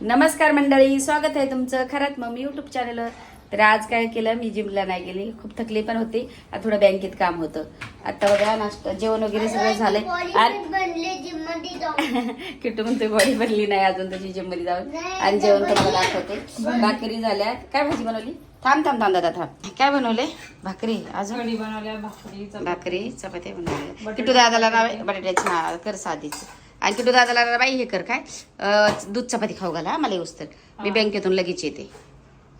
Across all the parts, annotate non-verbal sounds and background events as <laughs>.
नमस्कार मंडळी स्वागत आहे तुमचं खरंच मग युट्यूब चॅनलवर तर आज काय केलं मी जिमला नाही गेली. खूप थकली पण होती. आता थोडं बँकेत काम होतं. आता बघा नाश्ता जेवण वगैरे सगळं झालंय. आणि बनले जिममध्ये जाऊन <laughs> किट्टू म्हणते बॉडी बनली नाही अजून तशी जिममध्ये जाऊन. आणि जेवण तुम्हाला दाखवते. भाकरी झाल्या. काय भाजी बनवली? थांब थांब थांब दादा थांब. काय बनवले? भाकरी अजून? बनवल्या भाकरी चपाती. भाकरी चपात्या बनवल्या किटू दादाला ना बटाट्याची कर साधीच. आणि किटू दादाला बाई हे कर काय? अं, दूध चपाती खाऊ घाला हा, मला येऊस तर मी बँकेतून लगेच येते.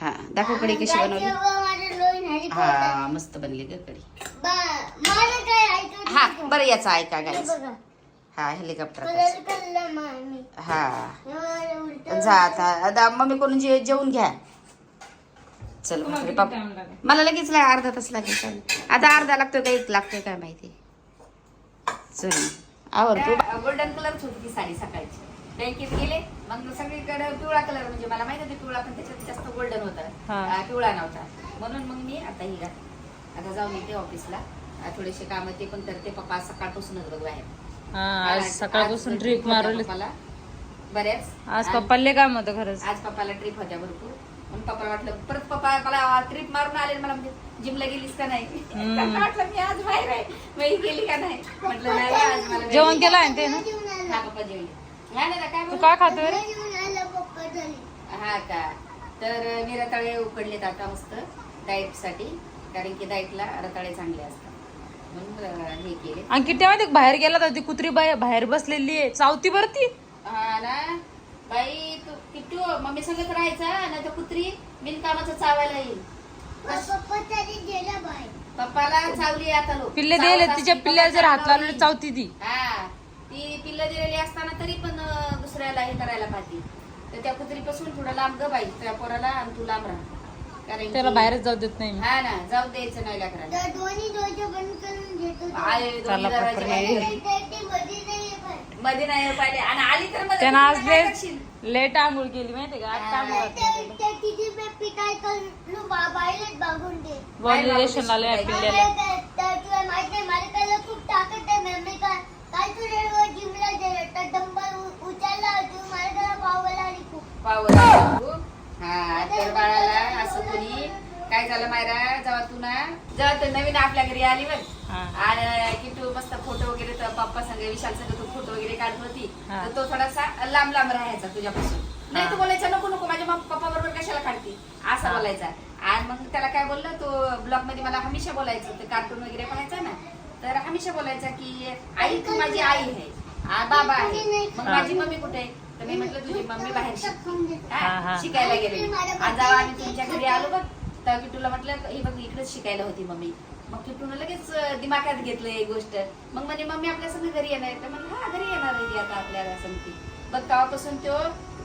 हा दाखव कढी कशी बनवली. हरी हा मस्त बनली ग कढी माझं काय ऐकत हा बरं याचा ऐका हे बघा. हा हेलिकॉप्टर हा. जा आता आता मम्मी कोण जे जेवून घ्या. चल भाकरी पाप? मला लगेच ला- अर्धा तास लागेल. आता अर्धा लागतोय का एक लागतोय काय माहिती? चल. आवर तू गोल्डन कलर होती ती साडी सकाळची. बँकेत गेले मग सगळीकडे पिवळा कलर म्हणजे मला माहीत होती पिवळा पण त्याच्यात जास्त गोल्डन होता. हा. पिवळा नव्हता. म्हणून मग मी आता ही घात- आता जाऊन येते ऑफिसला थोडेसे काम ते पण करते. पप्पा सकाळपासूनच बघ हा आज सकाळपासून ट्रिप मारवली पप्पाला. बऱ्याच. आज पप्पाले काम होतं खरंच. आज पप्पाला ट्रिप होत्या भरपूर. म्हणून पप्पाला वाटलं परत पप्पा मला ट्रिप मारून आले मला म्हणजे जिमला गेलीस का नाही? वाटलं मी आज बाहेर आहे. मी गेली का नाही? म्हटलं नाही आज मला जेवण केलं आहे ते ना? हा पप्पा जेवली. नाही नाही काय तू? काय खातोय रे? पप्पा हा का? तर मी रताळे उकडलेत आता मस्त डाएटसाठी. कारण की डाएटला रताळे चांगले असतात. म्हणून अं, हे केले. आणि किती माहिती बाहेर गेला तर ती कुत्री बाई बाहेर बसलेली आहे. चावती बरती हा ना? बाई तू किट्टू मम्मी संगत राहायचा नाही तर कुत्री बिनकामाचं चावायला येईल पप्पाला चावली आता लोक पिल्ले दिले तिच्या पिल्ल्या जर हात पप्पाच्या लावले चावती ती हा ती पिल्लं दिलेली असताना तरी पण दुसऱ्याला हे करायला पाहिजे तर त्या कुत्रीपासून थोडं लांब ग बाई त्या पोराला आणि तू लांब राहा कारण त्याला बाहेरच जाऊ देत नाही मी. हा ना जाऊ द्यायचं नाही तर दोन्ही डोळे बंद करून घेतो तो. आले दोन्ही चला दरवाजे बापरे. बाहेर. आणि ते- ते मध्ये नाही. मध्ये नाही पाहिले आणि आली तर मध्ये त्यानं आज लेट? लेट आंघोळ केली माहितीये का आज आंघोळ घातली ते- त्याला. ते तिची पेपी काय करू बा- बाहेरच बागून दे बॉडी रिलेशन आलं या पिल्ल्याला मला काय- तर तुला माहीत नाही मला त्याला खूप ताकद आहे मॅम का काल तुला जिमला गेलं तर डंबल उ- उचलला तू मला त्याला पावला आणि खूप पावर. हा तर बाळाला असं कोणी काय झालं मायरा जेव्हा तू ना जेव्हा तू नवीन आपल्या घरी आली बघ. आणि की तू मस्त फोटो वगैरे तर पप्पा संग विशाल संग तू फोटो वगैरे काढत होती. तर तो थोडासा लांब लांब राहायचा तुझ्यापासून नाही तू बोलायचा नको नको माझ्या पप्पा बरोबर कशाला काढते असा. बोलायचा आणि मग त्याला काय बोललं तो ब्लॉगमध्ये मला हमेशा बोलायचं ते कार्टून वगैरे पाहायचा ना तर हमेशा बोलायचा की आई तू माझी आई आहे बाबा आहे मग. माझी मम्मी कुठे आहे तर मी म्हटलं तुझी मम्मी बाहेर. शिकायला गेले आज आम्ही तुमच्या घरी आलो बघ तेव्हा किटूला म्हटलं हे बघ इकडेच शिकायला होती मम्मी. मग किटून लगेच दिमागात घेतलं एक गोष्ट. मग म्हणजे मम्मी आपल्या संग घरी येणार आहे. तर म्हणलं हा घरी येणार आहे आता आपल्याला संगती. बघ तेव्हापासून तो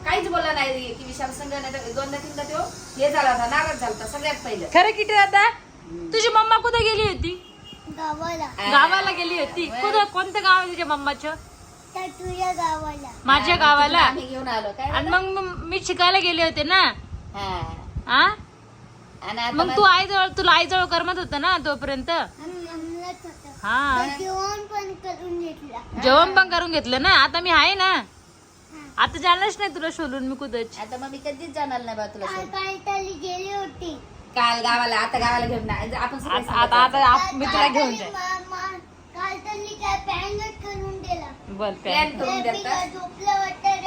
काहीच बोलला नाही की विशाल संघ नाही तर दोनदा तीनदा तो हे झाला होता नाराज झाला होता सगळ्यात पहिलं. खरं किती दादा? तुझी मम्मा कुठे गेली होती? गावाला. गावाला गेली होती? कुठं कोणतं गाव आहे तुझ्या मम्माचं? तर तुझ्या गावाला. माझ्या गावाला? घेऊन आलो. काय आणि मग म- मी शिकायला गेले होते ना? हा. हा आणि आता मग तू आईजवळ तुला आईजवळ करमत होतं ना तोपर्यंत? आणि म्हणलंच होतं. हा. तर जेवण पण करून घेतला. जेवण पण करून घेतलं ना? आता मी आहे ना? आता जाणारच नाही तुला शोधून मी कुठच. आता मग मी कधीच जाणार नाही बा तुला काल सोडून. काल तरी गेली होती. काल गावाला आता गावाला घेऊन आपण सगळे आता आता आता आप- मी तुला घेऊन जाईल. मा- मा- काल तरी काय पॅनच करून दिला. बर प्लॅन करून देतात. झोपलं वाटतं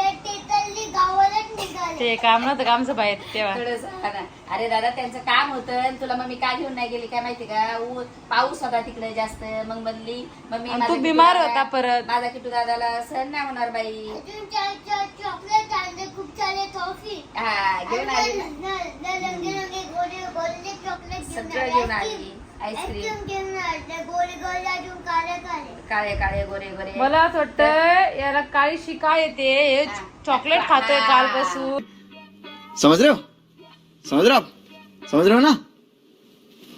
ते काम नव्हतं का आमचं बाहेर तेव्हा? थोडंसं हा ना. अरे दादा त्यांचं काम होतं आणि तुला मम्मी का घेऊन नाही गेली? काय माहिती का? ऊ- पाऊस होता तिकडे जास्त. मग म्हणली मम्मी आणि माझा तू बिमार दादा- होता परत. माझा किटू दादाला सहन नाही होणार बाई. अजून चॉकलेट आणले खूप सारे टॉफी हा घेऊन आली. चॉकलेट सगळं घेऊन आली. आईस्क्रीम. गोरे गोरे अजून काळे काळे. काळे काळे गोरे गोरे. मला असं वाटतं याला काळी शिका येते. हे. चॉकलेट खातोय हा. कालपासून. समझ रहे हो समझ रहे हो आप समझ रहे हो ना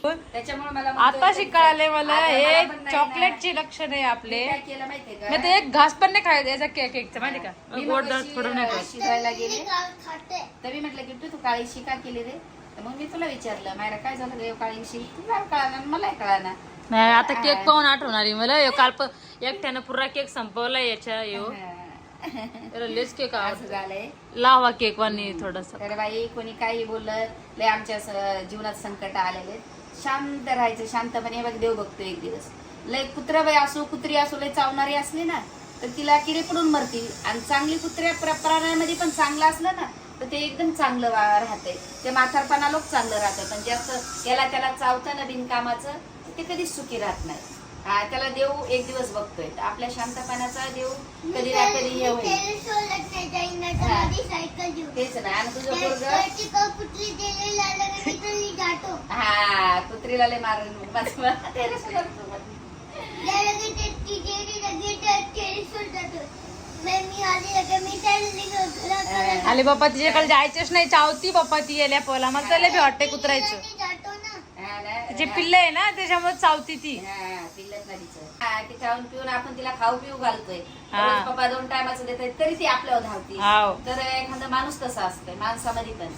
त्याच्यामुळे मला. आता शिकायले मला आता हे पण नाही. चॉकलेटचे लक्षण आहे आपले. काय केलं माहितीये का? मी तर एक घास पण नाही खायचा याचा केक केकचा माहिती का? मी गोड मगाशी, थोडं नाही अं, खात. शिजायला गेले. खाते. तर मी म्हटलं की तू काळी शिका केली रे. तर मग मी तुला विचारलं मायरा काय झालं रे काळी शी तुला कळाना मला कळाना नाही आता केक पाहून आठवणार आहे मला. ह्यो काल प- एकट्यानं पुरा केक संपवला याच्या यो. अरे लेच केक <laughs> असं झालंय. लावा केक वाणी थोडस. तर बाई कोणी काही बोललं लय आमच्या स- जीवनात संकट आलेले शांत राहायचं शांतपणे बघ देव बघतो एक दिवस. लय कुत्रा बाई असो कुत्री असो लय चावणारी असली ना तर तिला किडे पडून मरतील. आणि चांगली कुत्र्या प्र- प्राण्यामध्ये पण चांगलं असलं ना तर ते एकदम चांगलं वा- राहतंय. ते म्हातारपणा लोक चांगलं राहतं पण जास्त याला त्याला चावतं ना बिनकामाचं ते कधीच सुखी राहत नाही. त्याला देव एक दिवस बघतोय. तर आपल्या शांतपणाचा देव कधी ना कधी हे होईल. नाही तेच ना. आणि तुझं पोरग? हा कुत्रीला लय मारून <laughs> माझं टेरेस वर जातो. त्या लगेच ते- ती गेली लगेच त्या टेरेसवर जातो मग मी आली बाप्पा तिच्याकडे जायचेच नाही चावती बाप्पा ती येल्या पोला मला त्याला बी वाटते कुत्रायचं हा? तिचे पिल्ल आहे ना त्याच्यामुळे चावती ती हा. हा, खाऊन पिऊन आपण तिला खाऊ पिऊ घालतोय. रोज पप्पा दोन टायमाचं देतोय तरी ती आपल्यावर धावते. तर एखादा माणूस तसा असतोय माणसामध्ये पण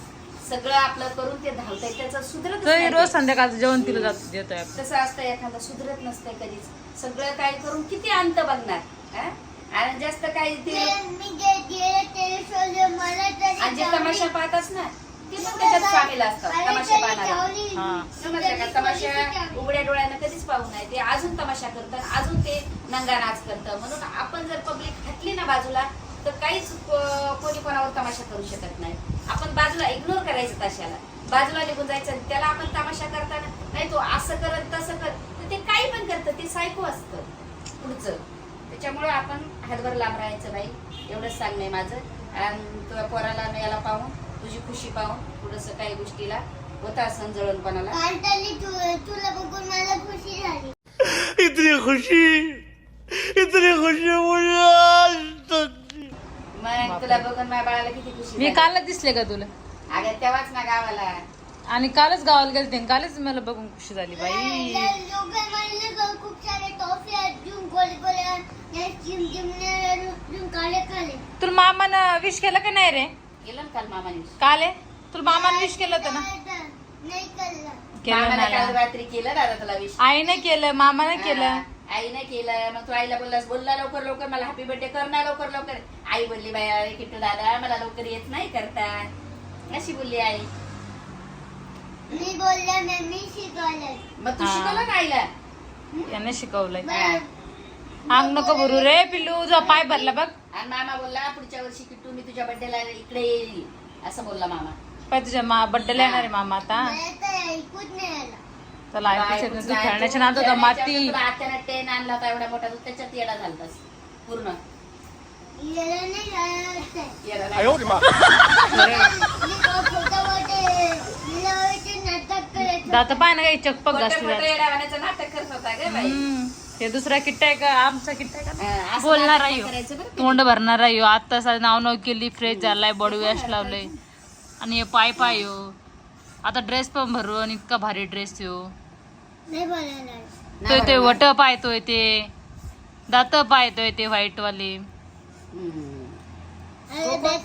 सगळं आपलं करून ते धावतंय त्याचं सुधरत रोज संध्याकाळचं जेवण तिला जात देतोय. तसं असतं एखादं सुधरत नसतंय कधीच सगळं काही करून किती अंत बघणार हा? आणि जास्त काही ते आणि जे. तमाशा पाहत ना ते पण त्याच्यात सामील असतात तमाशा पाहणारे. चावली. हा. समजलं का? तमाशा उघड्या डोळ्यानं कधीच पाहू नये. ते अजून तमाशा करतात अजून ते नंगा नाच करतं म्हणून आपण जर पब्लिक हटली ना बाजूला तर काहीच कोणी कोणावर तमाशा करू शकत नाही. आपण बाजूला इग्नोर करायचं तशाला. बाजूला निघून जायचं आणि त्याला आपण तमाशा करताना नाही तो असं करत तसं कर. तर ते काही पण करतं ते सायको असतं पुढचं. त्याच्यामुळे आपण हातभर लांब राहायचं बाई एवढंच सांगणं माझं. आणि तुझ्या पोराला याला पाहून तुझी खुशी पाहून थोडस काही गोष्टीला होता असं जळणपणाला तुला बघून मला खुशी झाली. इतनी खुशी. इतनी खुशी मुझे आज तक मग तुला बघून माझ्या बाळाला किती खुशी मी झाली. कालच दिसले का तुला? अगं तेव्हाच ना गावाला. आणि कालच गावाला गेलते आणि कालच मला बघून खुशी झाली बाई. लोक म्हणले का खूप सारे टॉफी अजून गोल गोल जिम जिम काळे काळे तुला मामानं विश केलं का नाही रे? गेलं ना काल मामाने काल? आहे तुला मामानं विश केलं होतं ना? केलं. मामाने काल रात्री केलं दादा तुला विश आईनं केलं मामानं केलं. आईने केलं. मग तू आईला बोललास बोलला लवकर लवकर मला हॅपी बर्थडे कर ना लवकर लवकर. आई बोलली बाई अरे किट्टू दादा मला लवकर येत नाही करता. अशी बोलली आई. मी बोलले ना मी शिकवलंय. मग तू हा. शिकवलं याने शिकवलंय. अंग नको भरू रे पिल्लू तुझा पाय भरला बघ. आणि मामा बोलला पुढच्या वर्षी किट्टू मी तुझ्या बर्थडेला इकडे येईल. असं बोलला मामा. पाय तुझ्या मा बड्डेला येणार आहे मामा आता. मला तर ऐकूच नाही आला. चला ऐकूच येत नाही. तू खेळण्याच्या नादात माती तुला आत्यानं टेन आणला होता एवढा मोठा तू त्याच्यात येडा झालतास. पूर्ण. दात पाय ना काही चकपक घासली नाटक करत होता ग बाई. हे दुसरा किट्टा आहे का? आमचा किट्टा आहे का? हा, बोलणार आहे? तोंड भरणार आहे. आता नाव नाव केली फ्रेश झालाय बॉडी वॉश लावलंय. आणि हे पाय पाय हो. आता ड्रेस पण भरू आणि इतका भारी ड्रेस बोलायला तो ते वट पायतोय ते. दात पायतोय ते व्हाईट वाले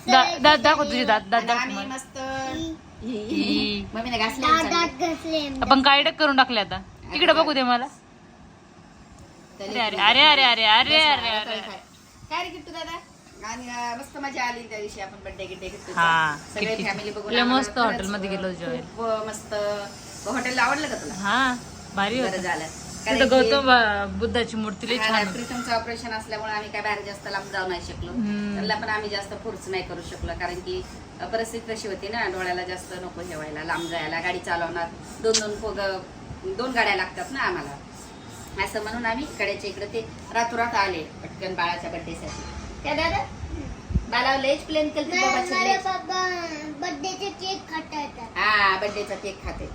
दा- दात दाखव तुझे दात दात आणि दाखव आम्ही मला. मस्त ही. मम्मीने घासले दात दात घासले आपण करून टाकले आता. इकडे बघू दे मला. अरे अरे अरे अरे अरे अरे अरे अरे. काय रे किट्टू दादा? आणि अं, मस्त मजा आली त्या दिवशी आपण बर्थडे गिड्डे हा, सगळे किट्टी. फॅमिली बघून लय आम्हाला मस्त खरंच, हॉटेलमध्ये गेलो जेवायला. खूप, मस्त. हॉटेल आवडलं का तुला? हा भारी बरं होत. झालं. तिथं गौतम बा- बुद्धाची मूर्ती लई छान होती. प्रीतमचं ऑपरेशन असल्यामुळे आम्ही काय बाहेर जास्त लांब जाऊ नाही शकलो. हम्म. त्यांना पण आम्ही जास्त फोर्स नाही करू शकलो कारण की अ, परिस्थिती तशी होती ना डोळ्याला जास्त नको ठेवायला लांब जायला गाडी चालवणार दोन दोन पोग दोन गाड्या लागतात ना आम्हाला. असं म्हणून आम्ही इकडेच्या इकडे ते रातोरात आले पटकन बाळाच्या बर्थडेसाठी त्या दादा? बाळा लेच प्लेन केलं बाबाची मला बाबा बर्थडेचे केक खाता येतात हा बर्थडेचा केक खाते.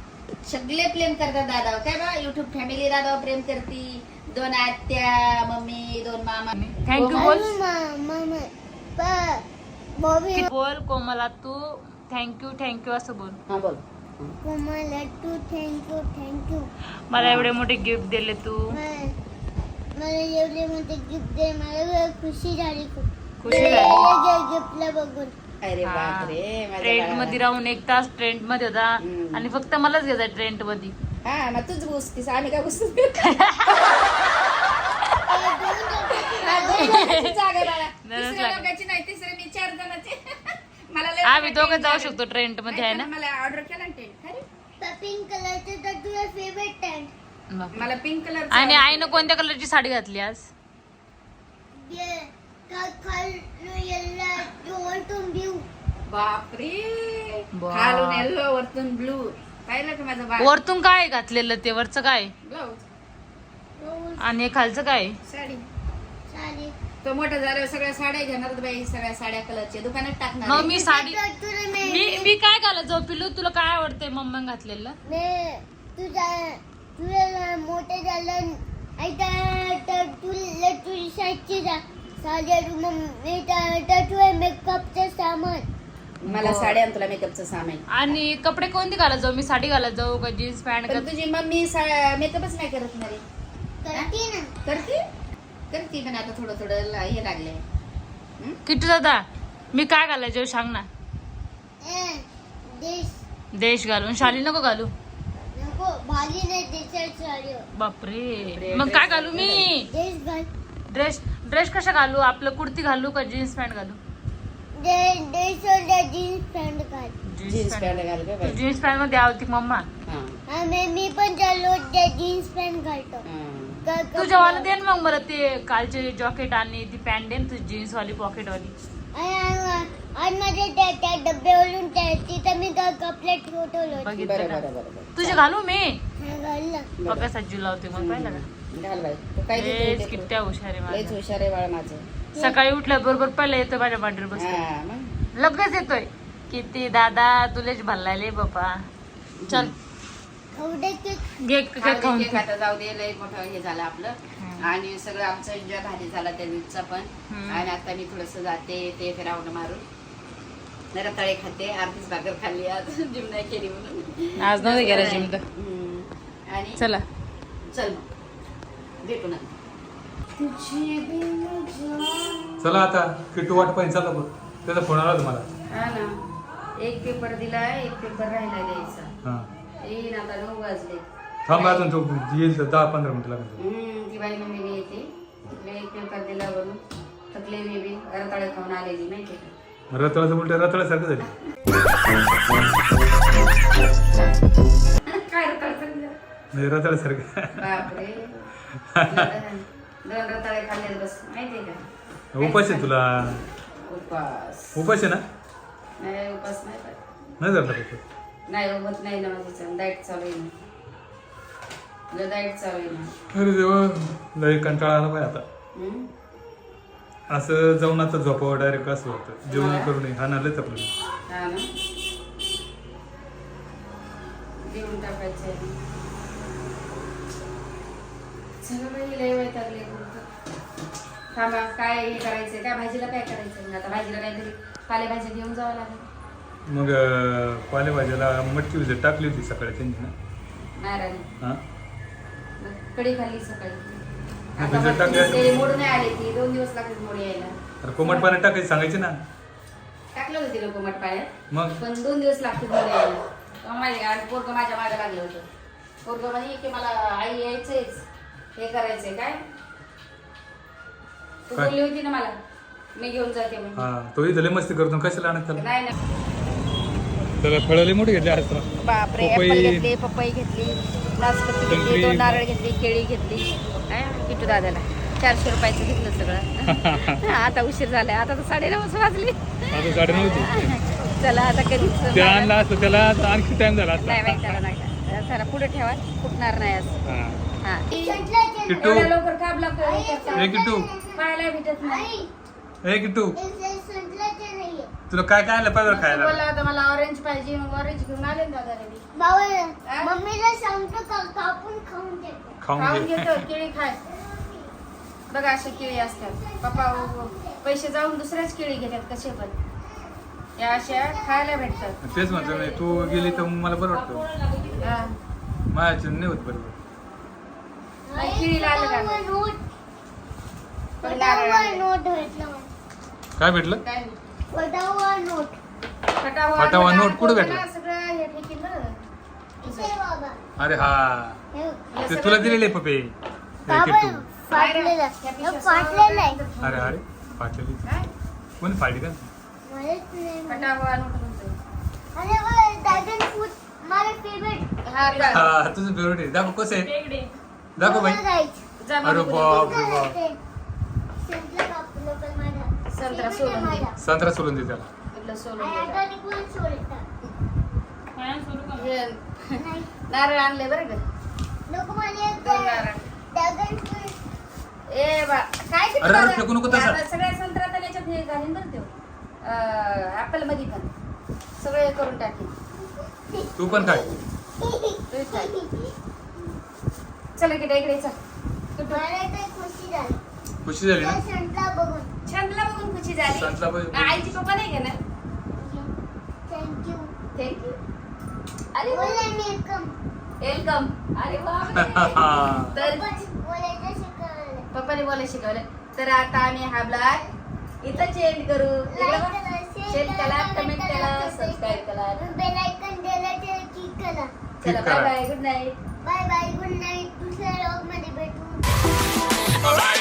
सगळे प्रेम करतात दादा काय बा युट्यूब फॅमिली दादा प्रेम करती दोन आत्या मम्मी दोन मामा you, बोल. मामा पा बॉबी बोल कोमला तू थँक्यू थँक्यू असं बोल हा बोल कोमला तू थँक्यू थँक्यू मला एवढे मोठे गिफ्ट दिले तू मला एवढे मोठे गिफ्ट दे मला खुशी झाली खूप खुशी झाली गिफ्टला बघून अरे बापरे माझ्या ट्रेंड बाळाला. मध्ये राहून एक तास ट्रेंडमध्ये होता हम्म. आणि फक्त मलाच घ्यायचा ट्रेंडमध्ये हा मग तूच बुसतीस आम्ही काय बुसतो <laughs> जागा बाळा गरज तिसऱ्या लागेल लोकांची नाही तिसऱ्या मी चार जणांचे मला लय आम्ही दोघं जाऊ. शकतो ट्रेंटमध्ये आहे ना नाही, मला ऑर्डर केला ना tent. खरी? पिंक कलरचं तर तुझा फेवरेट टेंट. मला पिंक कलर आणि आईनं कोणत्या कलरची साडी घातली आज बापरे. बाप. खालून येल्लो वरतून ब्लू पाहिलं का माझं बाळ? वरतून काय घातलेलं ते? वरचं काय? ब्लाऊज आणि हे खालचं काय? साडी. साडी. तो मोठा झाल्यावर सगळ्या साड्या घेणार होता बाई सगळ्या साड्या कलरच्या. दुकानात टाकणार मग आहे. मी साडी मी मी मी काय घालत जाऊ? पिलू तुला काय आवडतंय मम्मा घातलेलं? मोठं झालं ऐका तर तुला तुझी साईडची साडी मी मेकअपचं सामान. मला साड्या आणि तुला मेकअपचं सामान आणि कपडे कोणते घालत जाऊ? मी साडी घालत जाऊ का जीन्स पॅन्ट पण तुझी मम्मी मेकअपच नाही करत ना रे. करते ना. करते? करते पण आता थोडं थोडं ला- हे लागलंय. किटू दादा मी काय घालायचं सांग ना. ए, देश. देश घालून. शाली नको घालू. नको नाही बापरे. मग काय घालू मी? देश घाल. ड्रेस ड्रेस कशा घालू? आपलं कुर्ती घालू का जीन्स पॅन्ट घालू? जीन्स पॅन्ट घाल. जीन्स पॅन्ट घाल ग बाई? जीन्स पॅन्टमध्ये आवडती मम्मा. हा, मी पण चाललो ते जीन्स पॅन्ट घालतो. हा. क- क- तुझ्या वाला दे ना मग मला ते कालचे जॉकेट आणि ती पॅन्ट दे ना तुझी जीन्स वाली पॉकेट वाली. आणि आ- आज माझे त्या त्या डब्यावरून त्या तिथं मी कपडे ठेवतो बघितलं बरं? बरं बरं बरं. तुझे घालू मी? घालला बघ कसा जीव लावते मग पाहिलं का? घाल बाई. तू काय लयच देते ते किट्ट्या हुशार आहे लयच माझा हुशार आहे बाळ माझं. सकाळी उठल्याबरोबर पहिला येतो माझ्या मांडीवर हा मग? लगेच येतोय. किती दादा तुलेच भल्लायले बापा चल. खाऊ दे की घे खाऊन जाऊ दे लय मोठं हे झालं आपलं. आणि सगळं आमचं एन्जॉय भारी झाला त्या दिवसचा पण. हम्म. आणि आता मी थोडस जाते ते फिरावणं मारून. रताळे खाते अर्धीच भाकर खाल्ली आज. <laughs> जिम नाही केली म्हणून. आज नव्हते गेला जिम तर हम्म. आणि चला. चल मग. भेटू नंतर. चला आता किटू वाट पाहिजे चला बघ. त्याचा फोन आला तुम्हाला. हा ना. एक पेपर दिलाय एक पेपर राहिला द्यायचा. हा. येईन आता नऊ वाजले. थांब अजून तो येईल तर दहा पंधरा मिनिटं लागेल. हम्म, ती बाई मम्मीने येते. एक पेपर दिला वरून. थकले मी बी. रताळे खाऊन आलेली माहिती का? रताळाचं उलट रताळ्यासारखं झालं. काय रताळे बापरे. दोन दोन रताळे खाल्ले बस माहितीये का? उपास आहे तुला. उपास. उपास आहे ना? नाही उपास नाही. नाही पेपर नाही होत नाही ना माझी डाएट चालू आहे ना. तुझं डाएट चालू आहे ना. अरे देवा लय कंटाळा आला पाहिजे आता? असं जाऊन आता झोपावं डायरेक्ट असं होतं. जेवण करू नये हा ना लयच आपलं. ना. देऊन टाकायचं सगळं बाई लय वैतागले थांबा काय हे करायचंय? काय भाजीला काय करायचं आता भाजीला काहीतरी पालेभाज्या घेऊन जावं लागेल. मग अं, पालेभाज्याला मटकी विजत टाकली होती सकाळी त्यांची ना? राहिली. हा? मग कढी खाल्ली सकाळी. मग आता भिजत मग टाकली असेल. ते मोड नाही आली ती. दोन दिवस लागले मोड यायला. अरे कोमट पाण्यात टाकायची सांगायची ना. टाकलं होतं तिला कोमट पाण्यात मग? पण दोन दिवस लागतील मोड यायला. तेव्हा माझे आणि पोरग माझ्या मागे लागलं होतं. पोरग म्हणे की मला आई यायचंच हे करायचंय काय? तू काय? बोलली होती ना मला. मी घेऊन जाते म्हणून. हा तो इथं लय मस्ती करतो कशाला आणत त्याला? नाही ना त्याला फळं लय मोठी घेतली आज तर. बापरे पपई. ऍपल घेतली पपई घेतली घेतली संत्री. दोन नारळ घेतली केळी घेतली. काय किटू दादाला. चारशे रुपयाचं घेतलं सगळं. <laughs> आता उशीर झालाय. आता तर साडेनऊच वाजली. आता साडे नव्हती चला आता कधीच ते आणला असतं त्याला आणखी टाइम झाला नाही असता माहिती त्याला नाही. पुढे ठेवा. फुटणार नाही असं हा. किट्टू. एवढ्या लवकर का ब्लॉक ए किट्टू. पाहायला भेटत नाही. ए किट्टू. संतलाचे नाहीये. तुला काय काय पाहिजे खायला. बोलला होता मला ऑरेंज पाहिजे. मग ऑरेंज घेऊन आले ना दादाने मी. बाबा मम्मीला सांगतो का? कापून खाऊन देतो खाऊन खाऊन घे. घेतो केळी खाय. बघा असे केळी असतात. पप्पा पैसे जाऊन दुसऱ्याच केळी घेतात कसे पण. या अशा खायला भेटतात. तेच म्हणतो तू गेली तर मला बरं वाटतं. हा. माझ्या नाही होत बरोबर. काय भेटलं? फटावा नोट कुठं भेटला? हे अरे हा. ते तुला दिलेले पपे. हे अरे अरे फाटलेली. काय कोणी फाडी का? हा? हा तुझं फेवरेट आहे. दाखव कसं आहे. दाखव बाई. अरे बाप रे बाप. संत्रा सोलून दे. माझा. संत्रा सोलून दे त्याला. इकडलं सोलून दे. हे. नारळ आणले बरं का? दोन नारळ. ए बा काय किती अरे, अरे, बाबा? फेकू नको तसं. आता सगळ्या संत्रा तर याच्यात हे घालीन बरं ते. ऍपलमध्ये पण. सगळे करून टाकेन. तू पण काय तू काय चला की इकडे चल. खुशी झाली ना? संत्रा बघून छंदला बघून खुशी झाली. संतला बघून. आईची पप्पा नाही का ना थँक्यू थँक्यू अरे वेलकम अरे वा. <laughs> तर पप्पाने बोलायला शिकवलं. तर आता आम्ही हा ब्लॉग इथं चेंज करू. लाईक करा शेअर करा कमेंट करा सबस्क्राईब करा. बेल आयकॉन दिलं ते क्लिक करा. चला बाय करा. Bye good night bye bye good night All right.